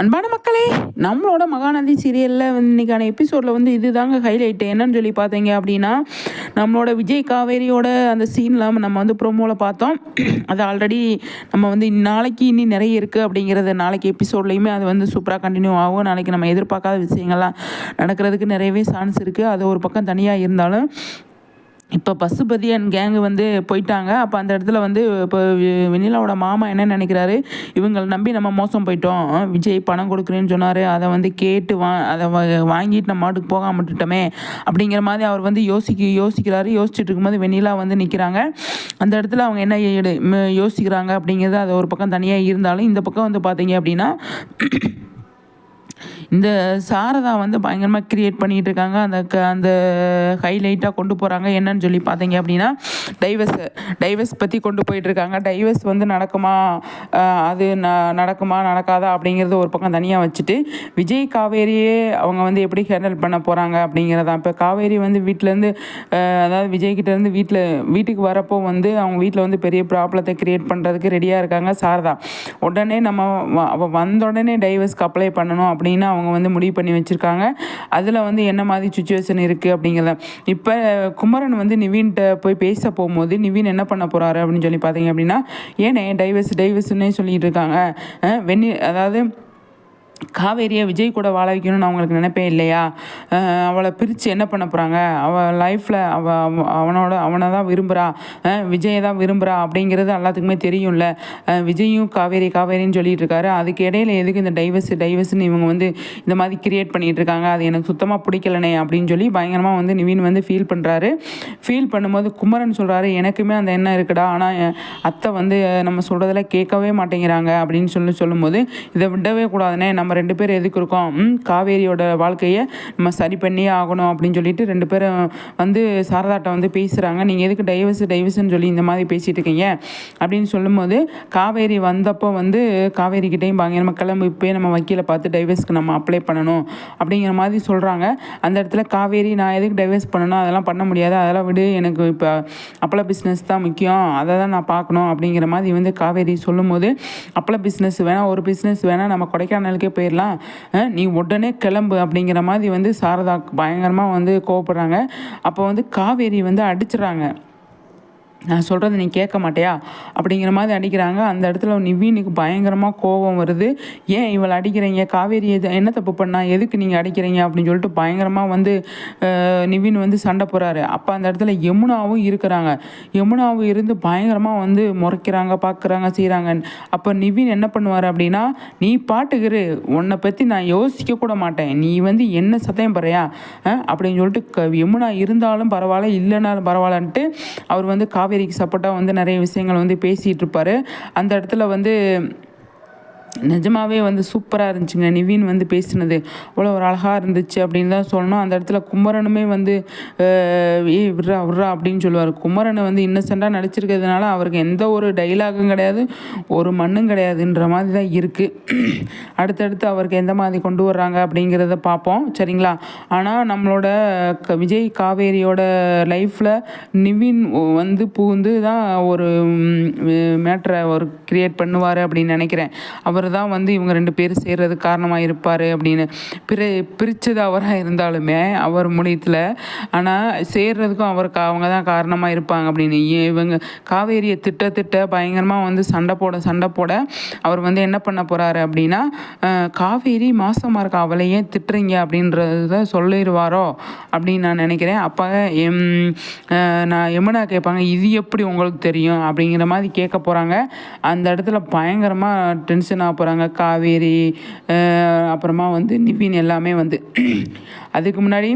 அன்பான மக்களே நம்மளோட மகாநதி சீரியலில் இன்றைக்கான எபிசோடில் வந்து இது தாங்க ஹைலைட் என்னன்னு சொல்லி பார்த்தீங்க அப்படின்னா நம்மளோட விஜய் காவேரியோட அந்த சீன்லாம் நம்ம வந்து ப்ரோமோவில் பார்த்தோம். அது ஆல்ரெடி நம்ம வந்து நாளைக்கு இனி நிறைய இருக்குது அப்படிங்கிறது நாளைக்கு எபிசோட்லேயுமே அது வந்து சூப்பராக கண்டினியூ ஆகும். நாளைக்கு நம்ம எதிர்பார்க்காத விஷயங்கள்லாம் நடக்கிறதுக்கு நிறையவே சான்ஸ் இருக்குது அது ஒரு பக்கம் தனியாக இருந்தாலும் இப்போ பசுபதி அண்ட் கேங்கு வந்து போயிட்டாங்க. அப்போ அந்த இடத்துல வந்து இப்போ வெண்ணிலாவோட மாமா என்ன நினைக்கிறாரு? இவங்களை நம்பி நம்ம மோசம் போயிட்டோம். விஜய் பணம் கொடுக்குறேன்னு சொன்னார். அதை வந்து கேட்டு வா அதை வாங்கிட்டு நம்ம மாட்டுக்கு போகாம விட்டுட்டோமே அப்படிங்கிற மாதிரி அவர் வந்து யோசிக்க யோசிக்கிறாரு. யோசிச்சுட்டு இருக்கும்போது வெண்ணிலா வந்து நிற்கிறாங்க அந்த இடத்துல அவங்க என்ன யோசிக்கிறாங்க அப்படிங்கிறது அது ஒரு பக்கம் தனியாக இருந்தாலும் இந்த பக்கம் வந்து பார்த்தீங்க அப்படின்னா இந்த சாரதா வந்து பயங்கரமாக கிரியேட் பண்ணிகிட்டு இருக்காங்க. அந்த க அந்த ஹைலைட்டாக கொண்டு போகிறாங்க என்னன்னு சொல்லி பார்த்தீங்க அப்படின்னா டைவர்ஸ் டைவர்ஸ் பற்றி கொண்டு போயிட்டுருக்காங்க டைவர்ஸ் வந்து நடக்குமா? அது ந நடக்குமா? நடக்காதா? அப்படிங்கிறது ஒரு பக்கம் தனியாக வச்சுட்டு விஜய் காவேரியே அவங்க வந்து எப்படி ஹேண்டில் பண்ண போகிறாங்க அப்படிங்கிறதான் இப்போ காவேரி வந்து வீட்டிலேருந்து அதாவது விஜய்கிட்டேருந்து வீட்டில் வீட்டுக்கு வரப்போ வந்து அவங்க வீட்டில் வந்து பெரிய ப்ராப்ளத்தை க்ரியேட் பண்ணுறதுக்கு ரெடியாக இருக்காங்க சாரதா. உடனே நம்ம அவள் வந்த உடனே டைவர்ஸ்க்கு அப்ளை பண்ணணும் அப்படின்னு அவங்க அவங்க வந்து முடிவு பண்ணி வச்சுருக்காங்க. அதில் வந்து என்ன மாதிரி சுச்சுவேஷன் இருக்குது அப்படிங்கிறத. இப்போ குமரன் வந்து நிவீன்கிட்ட போய் பேச போகும்போது நிவீன் என்ன பண்ண போகிறாரு அப்படின்னு சொல்லி பார்த்தீங்க அப்படின்னா ஏனே டைவர்ஸ் டைவர்ஸ்ன்னே சொல்லிட்டு இருக்காங்க. வெண்ணி அதாவது காவேரியை விஜய் கூட வாழ வைக்கணும்னு அவங்களுக்கு நினைப்பே இல்லையா? அவளை பிரித்து என்ன பண்ண போகிறாங்க அவள் லைஃப்பில் அவள் அவனோட அவனை தான் விரும்புகிறா விஜயை தான் விரும்புகிறா அப்படிங்கிறது எல்லாத்துக்குமே தெரியும்ல. விஜயும் காவேரி காவேரின்னு சொல்லிட்டு இருக்காரு. அதுக்கு இடையில எதுக்கு இந்த டைவர்ஸ் டைவர்ஸ்னு இவங்க வந்து இந்த மாதிரி கிரியேட் பண்ணிகிட்டு இருக்காங்க? அது எனக்கு சுத்தமாக பிடிக்கலனே அப்படின்னு சொல்லி பயங்கரமாக வந்து நிவின் வந்து ஃபீல் பண்ணுறாரு ஃபீல் பண்ணும்போது குமரன் சொல்கிறாரு எனக்குமே அந்த எண்ணம் இருக்குடா. ஆனால் அத்தை வந்து நம்ம சொல்கிறதில் கேட்கவே மாட்டேங்கிறாங்க. அப்படின்னு சொல்லி சொல்லும்போது இதை விடவே கூடாதுனே. நம்ம நம்ம ரெண்டு பேர் எதுக்கு இருக்கோம்? காவேரியோட வாழ்க்கையை நம்ம சரி பண்ணியே ஆகணும் அப்படின்னு சொல்லிட்டு ரெண்டு பேரும் வந்து சாரதாட்டம் வந்து பேசுகிறாங்க நீங்கள் எதுக்கு டைவர்ஸ் டைவர்ஸ்ன்னு சொல்லி இந்த மாதிரி பேசிகிட்டு இருக்கீங்க? அப்படின்னு சொல்லும்போது காவேரி வந்தப்போ வந்து காவேரி கிட்டேயும் நம்ம கிளம்பு இப்போயே நம்ம வக்கீலை பார்த்து டைவர்ஸ்க்கு நம்ம அப்ளை பண்ணணும் அப்படிங்கிற மாதிரி சொல்கிறாங்க அந்த இடத்துல காவேரி நான் எதுக்கு டைவர்ஸ் பண்ணணும்? அதெல்லாம் பண்ண முடியாது. அதெல்லாம் விடு எனக்கு இப்போ அப்பள பிஸ்னஸ் தான் முக்கியம். அதை தான் நான் பார்க்கணும் அப்படிங்கிற மாதிரி வந்து காவேரி சொல்லும்போது அப்பள பிஸ்னஸ் வேணால் ஒரு பிஸ்னஸ் வேணால் நம்ம கொடைக்கானலுக்கே போயிடலாம். நீ உடனே கிளம்பு அப்படிங்கிற மாதிரி வந்து சாரதா பயங்கரமாக வந்து கோவப்படுறாங்க. அப்போ வந்து காவேரி வந்து அடிச்சிடறாங்க நான் சொல்கிறத நீ கேட்க மாட்டியா? அப்படிங்கிற மாதிரி அடிக்கிறாங்க. அந்த இடத்துல நிவீனுக்கு பயங்கரமாக கோபம் வருது. ஏன் இவளை அடிக்கிறீங்க? காவேரி எது என்ன தப்பு பண்ணா? எதுக்கு நீங்கள் அடிக்கிறீங்க? அப்படின்னு சொல்லிட்டு பயங்கரமாக வந்து நிவீன் வந்து சண்டை போகிறாரு அப்போ அந்த இடத்துல யமுனாவும் இருக்கிறாங்க. யமுனாவும் இருந்து பயங்கரமாக வந்து முறைக்கிறாங்க பார்க்குறாங்க செய்கிறாங்க அப்போ நிவீன் என்ன பண்ணுவார் அப்படின்னா நீ பாட்டுக்கிறு உன்னை பற்றி நான் யோசிக்க கூட மாட்டேன். நீ வந்து என்ன சத்தம் பறையா அப்படின்னு சொல்லிட்டு யமுனா இருந்தாலும் பரவாயில்ல இல்லைனாலும் பரவாயில்லன்ட்டு அவர் வந்து கா காவேரிக்கு சப்போர்ட்டாக வந்து நிறைய விஷயங்கள் வந்து பேசிகிட்டு இருப்பார். அந்த இடத்துல வந்து நிஜமாவே வந்து சூப்பராக இருந்துச்சுங்க. நிவின் வந்து பேசினது. அவ்வளோ ஒரு அழகாக இருந்துச்சு அப்படின்னு தான் சொல்லணும். அந்த இடத்துல குமரனுமே வந்து ஏ விட்றா விட்றா அப்படின்னு சொல்லுவார். குமரனை வந்து இன்னசென்ட்டாக நடிச்சிருக்கிறதுனால அவருக்கு எந்த ஒரு டைலாகும் கிடையாது. ஒரு மண்ணும் கிடையாதுன்ற மாதிரி தான் இருக்குது அடுத்தடுத்து அவருக்கு எந்த மாதிரி கொண்டு வர்றாங்க அப்படிங்கிறத பார்ப்போம். சரிங்களா? ஆனால் நம்மளோட விஜய் காவேரியோட லைஃப்பில் நிவின் வந்து பூந்து தான் ஒரு மேட்ரை ஒரு க்ரியேட் பண்ணுவார் அப்படின்னு நினைக்கிறேன். அவர் தான் வந்து இவங்க ரெண்டு பேரும் சேர்றது காரணமாக இருப்பார் அப்படின்னு பிரி பிரித்தது அவராக இருந்தாலுமே அவர் முடியத்தில் ஆனால் சேர்றதுக்கும் அவருக்கு அவங்க தான் காரணமாக இருப்பாங்க அப்படின்னு. இவங்க காவேரியை திட்ட திட்ட பயங்கரமாக வந்து சண்டை போட சண்டை போட அவர் வந்து என்ன பண்ண போகிறாரு அப்படின்னா காவேரி மாசமாக இருக்க அவளை ஏன் திட்டுறீங்க அப்படின்றத சொல்லிடுவாரோ அப்படின்னு நான் நினைக்கிறேன். அப்போ எம் நான் எம்னா கேட்பாங்க இது எப்படி உங்களுக்கு தெரியும்? அப்படிங்கிற மாதிரி கேட்க போகிறாங்க அந்த இடத்துல பயங்கரமாக டென்ஷன் போகிறாங்க காவேரி அப்புறமா வந்து நிவின் எல்லாமே வந்து. அதுக்கு முன்னாடி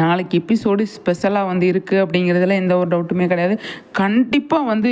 நாளைக்கு எபிசோடு ஸ்பெஷலாக வந்து இருக்குது அப்படிங்கிறதுல எந்த ஒரு டவுட்டுமே கிடையாது. கண்டிப்பாக வந்து